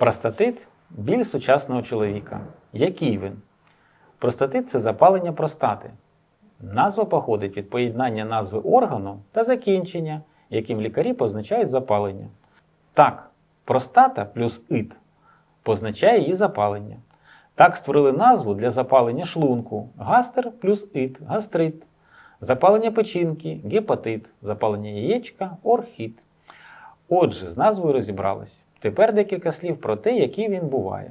Простатит біль сучасного чоловіка. Який він? Простатит це запалення простати. Назва походить від поєднання назви органу та закінчення, яким лікарі позначають запалення. Так, простата плюс ит позначає її запалення. Так створили назву для запалення шлунку гастер плюс ит гастрит, запалення печінки гепатит, запалення яєчка орхіт. Отже, з назвою розібрались. Тепер декілька слів про те, який він буває.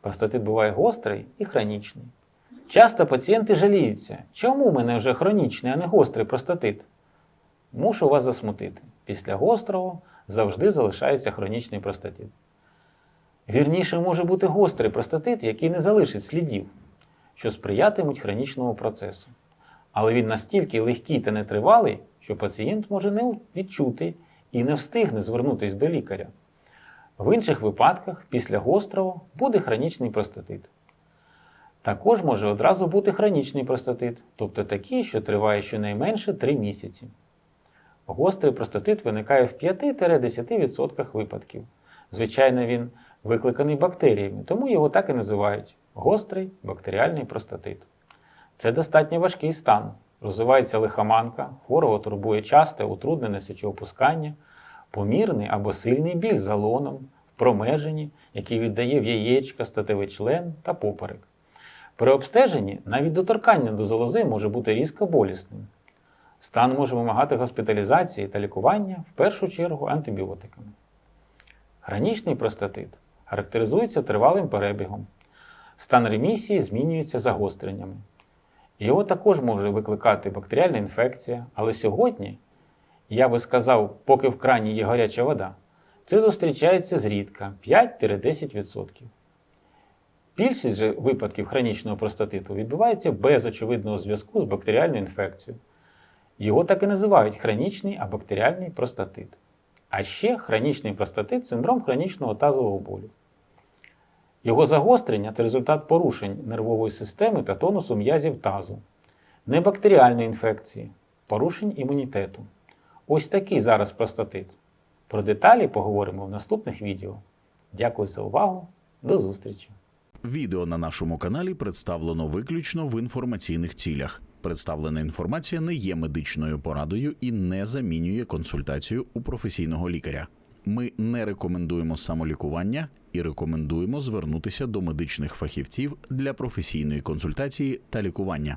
Простатит буває гострий і хронічний. Часто пацієнти жаліються, чому в мене вже хронічний, а не гострий простатит? Мушу вас засмутити. Після гострого завжди залишається хронічний простатит. Вірніше може бути гострий простатит, який не залишить слідів, що сприятимуть хронічному процесу. Але він настільки легкий та нетривалий, що пацієнт може не відчути і не встигне звернутися до лікаря. В інших випадках після гострого буде хронічний простатит. Також може одразу бути хронічний простатит, тобто такий, що триває щонайменше 3 місяці. Гострий простатит виникає в 5-10% випадків. Звичайно, він викликаний бактеріями, тому його так і називають гострий бактеріальний простатит. Це достатньо важкий стан. Розвивається лихоманка, хворого турбує часте утруднене сечовипускання, помірний або сильний біль за лоном, в промеженні, який віддає в яєчка, статевий член та поперек. При обстеженні навіть доторкання до залози може бути різко болісним. Стан може вимагати госпіталізації та лікування в першу чергу антибіотиками. Хронічний простатит характеризується тривалим перебігом. Стан ремісії змінюється загостреннями. Його також може викликати бактеріальна інфекція, але сьогодні, я би сказав, поки в крані є гаряча вода, це зустрічається зрідка 5-10%. Більшість же випадків хронічного простатиту відбувається без очевидного зв'язку з бактеріальною інфекцією. Його так і називають хронічний абактеріальний простатит. А ще хронічний простатит синдром хронічного тазового болю. Його загострення це результат порушень нервової системи та тонусу м'язів тазу, небактеріальної інфекції, порушень імунітету. Ось такий зараз простатит. Про деталі поговоримо в наступних відео. Дякую за увагу. До зустрічі! Відео на нашому каналі представлено виключно в інформаційних цілях. Представлена інформація не є медичною порадою і не замінює консультацію у професійного лікаря. Ми не рекомендуємо самолікування і рекомендуємо звернутися до медичних фахівців для професійної консультації та лікування.